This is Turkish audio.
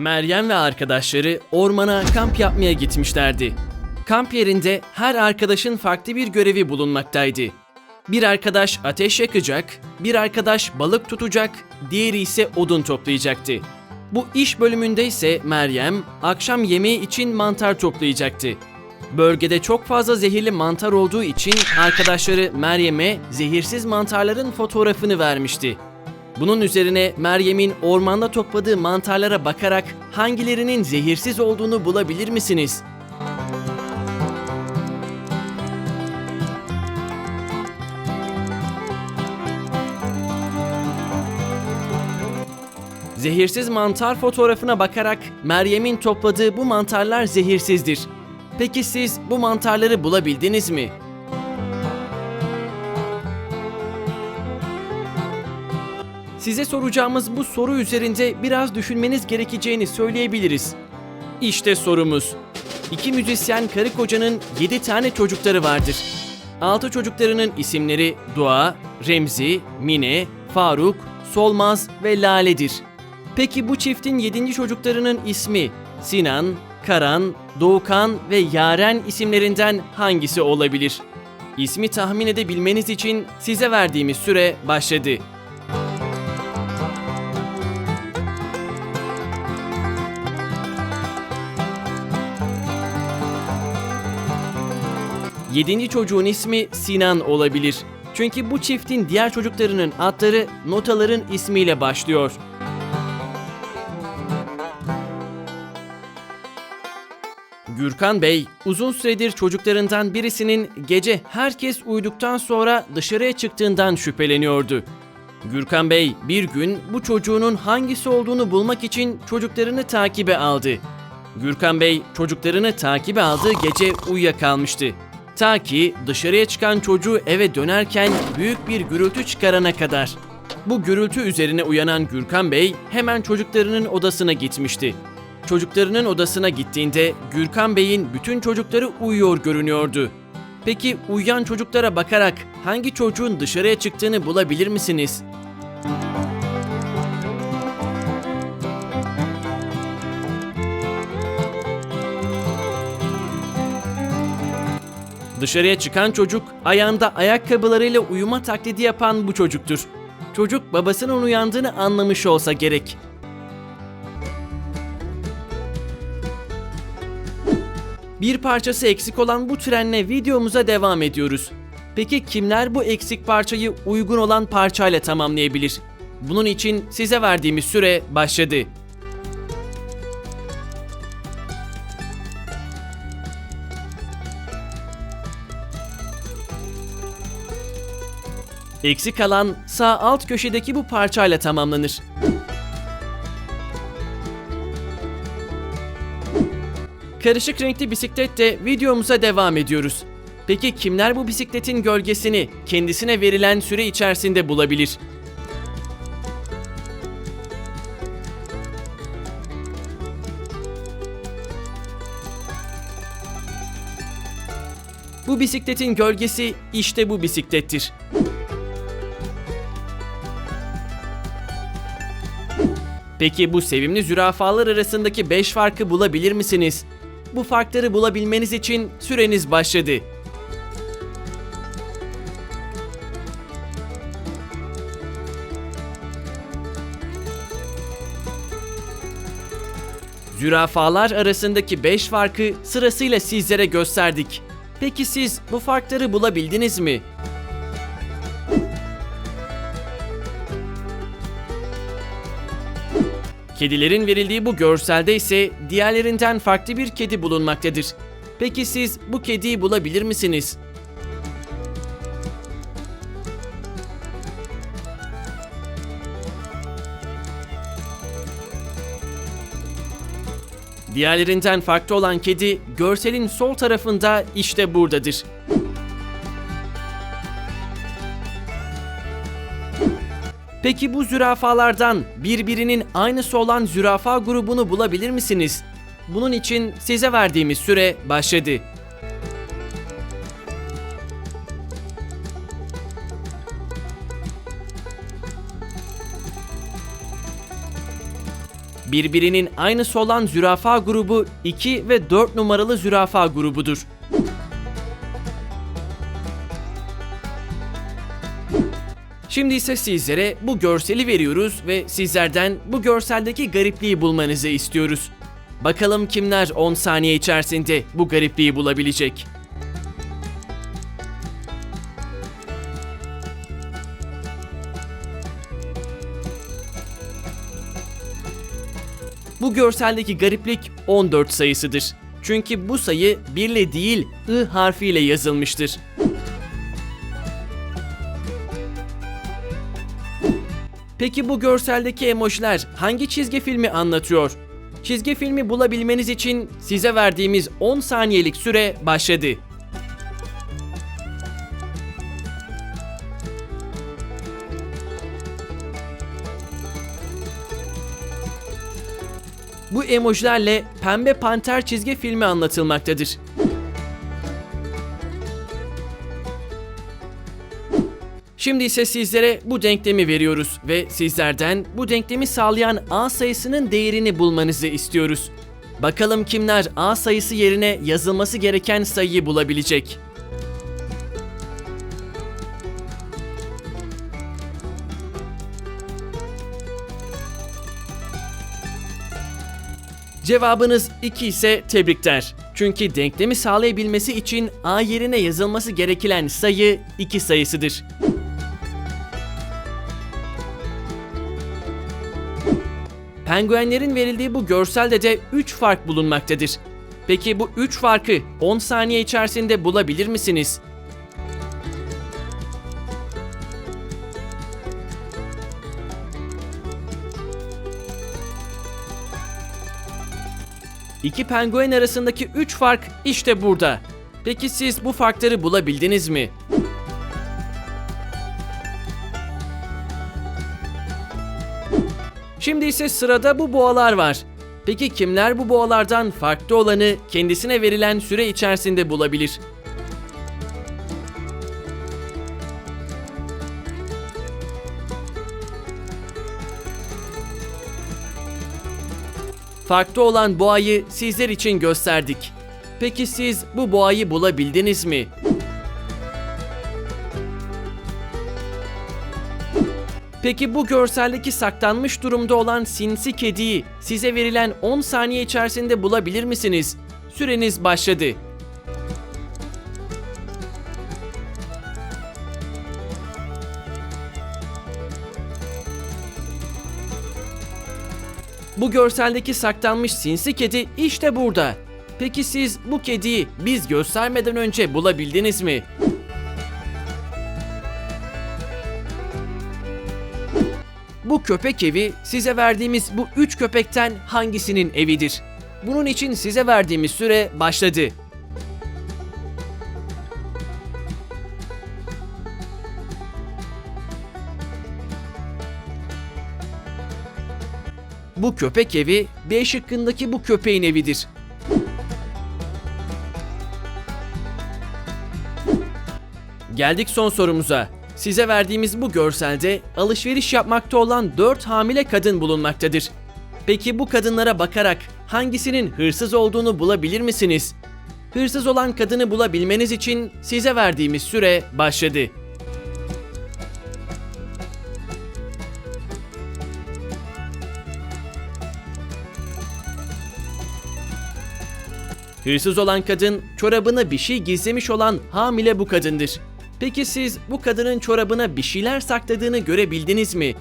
Meryem ve arkadaşları ormana kamp yapmaya gitmişlerdi. Kamp yerinde her arkadaşın farklı bir görevi bulunmaktaydı. Bir arkadaş ateş yakacak, bir arkadaş balık tutacak, diğeri ise odun toplayacaktı. Bu iş bölümünde ise Meryem akşam yemeği için mantar toplayacaktı. Bölgede çok fazla zehirli mantar olduğu için arkadaşları Meryem'e zehirsiz mantarların fotoğrafını vermişti. Bunun üzerine Meryem'in ormanda topladığı mantarlara bakarak hangilerinin zehirsiz olduğunu bulabilir misiniz? Zehirsiz mantar fotoğrafına bakarak Meryem'in topladığı bu mantarlar zehirsizdir. Peki siz bu mantarları bulabildiniz mi? Size soracağımız bu soru üzerinde biraz düşünmeniz gerekeceğini söyleyebiliriz. İşte sorumuz. İki müzisyen karı kocanın 7 tane çocukları vardır. Altı çocuklarının isimleri Dua, Remzi, Mine, Faruk, Solmaz ve Lale'dir. Peki bu çiftin 7. çocuklarının ismi Sinan, Karan, Doğukan ve Yaren isimlerinden hangisi olabilir? İsmi tahmin edebilmeniz için size verdiğimiz süre başladı. Yedinci çocuğun ismi Sinan olabilir. Çünkü bu çiftin diğer çocuklarının adları notaların ismiyle başlıyor. Gürkan Bey uzun süredir çocuklarından birisinin gece herkes uyuduktan sonra dışarıya çıktığından şüpheleniyordu. Gürkan Bey bir gün bu çocuğunun hangisi olduğunu bulmak için çocuklarını takibe aldı. Gürkan Bey çocuklarını takibe aldığı gece uyuyakalmıştı. Ta ki dışarıya çıkan çocuğu eve dönerken büyük bir gürültü çıkarana kadar. Bu gürültü üzerine uyanan Gürkan Bey hemen çocuklarının odasına gitmişti. Çocuklarının odasına gittiğinde Gürkan Bey'in bütün çocukları uyuyor görünüyordu. Peki uyuyan çocuklara bakarak hangi çocuğun dışarıya çıktığını bulabilir misiniz? Dışarıya çıkan çocuk ayağında ayakkabılarıyla uyuma taklidi yapan bu çocuktur. Çocuk babasının uyandığını anlamış olsa gerek. Bir parçası eksik olan bu trenle videomuza devam ediyoruz. Peki kimler bu eksik parçayı uygun olan parçayla tamamlayabilir? Bunun için size verdiğimiz süre başladı. Eksik kalan sağ alt köşedeki bu parçayla tamamlanır. Karışık renkli bisikletle videomuza devam ediyoruz. Peki kimler bu bisikletin gölgesini kendisine verilen süre içerisinde bulabilir? Bu bisikletin gölgesi işte bu bisiklettir. Peki bu sevimli zürafalar arasındaki 5 farkı bulabilir misiniz? Bu farkları bulabilmeniz için süreniz başladı. Zürafalar arasındaki 5 farkı sırasıyla sizlere gösterdik. Peki siz bu farkları bulabildiniz mi? Kedilerin verildiği bu görselde ise diğerlerinden farklı bir kedi bulunmaktadır. Peki siz bu kediyi bulabilir misiniz? Diğerlerinden farklı olan kedi görselin sol tarafında işte buradadır. Peki bu zürafalardan birbirinin aynısı olan zürafa grubunu bulabilir misiniz? Bunun için size verdiğimiz süre başladı. Birbirinin aynısı olan zürafa grubu 2 ve 4 numaralı zürafa grubudur. Şimdi ise sizlere bu görseli veriyoruz ve sizlerden bu görseldeki garipliği bulmanızı istiyoruz. Bakalım kimler 10 saniye içerisinde bu garipliği bulabilecek? Bu görseldeki gariplik 14 sayısıdır. Çünkü bu sayı 1 ile değil I harfiyle yazılmıştır. Peki bu görseldeki emojiler hangi çizgi filmi anlatıyor? Çizgi filmi bulabilmeniz için size verdiğimiz 10 saniyelik süre başladı. Bu emojilerle Pembe Panter çizgi filmi anlatılmaktadır. Şimdi ise sizlere bu denklemi veriyoruz ve sizlerden bu denklemi sağlayan A sayısının değerini bulmanızı istiyoruz. Bakalım kimler A sayısı yerine yazılması gereken sayıyı bulabilecek? Cevabınız 2 ise tebrikler. Çünkü denklemi sağlayabilmesi için A yerine yazılması gereken sayı 2 sayısıdır. Penguenlerin verildiği bu görselde de 3 fark bulunmaktadır. Peki bu 3 farkı 10 saniye içerisinde bulabilir misiniz? İki penguen arasındaki 3 fark işte burada. Peki siz bu farkları bulabildiniz mi? Şimdi ise sırada bu boğalar var. Peki kimler bu boğalardan farklı olanı kendisine verilen süre içerisinde bulabilir? Farklı olan boğayı sizler için gösterdik. Peki siz bu boğayı bulabildiniz mi? Peki bu görseldeki saklanmış durumda olan sinsi kediyi size verilen 10 saniye içerisinde bulabilir misiniz? Süreniz başladı. Bu görseldeki saklanmış sinsi kedi işte burada. Peki siz bu kediyi biz göstermeden önce bulabildiniz mi? Bu köpek evi size verdiğimiz bu üç köpekten hangisinin evidir? Bunun için size verdiğimiz süre başladı. Bu köpek evi B şıkkındaki bu köpeğin evidir. Geldik son sorumuza. Size verdiğimiz bu görselde alışveriş yapmakta olan 4 hamile kadın bulunmaktadır. Peki bu kadınlara bakarak hangisinin hırsız olduğunu bulabilir misiniz? Hırsız olan kadını bulabilmeniz için size verdiğimiz süre başladı. Hırsız olan kadın çorabına bir şey gizlemiş olan hamile bu kadındır. Peki siz bu kadının çorabına bir şeyler sakladığını görebildiniz mi?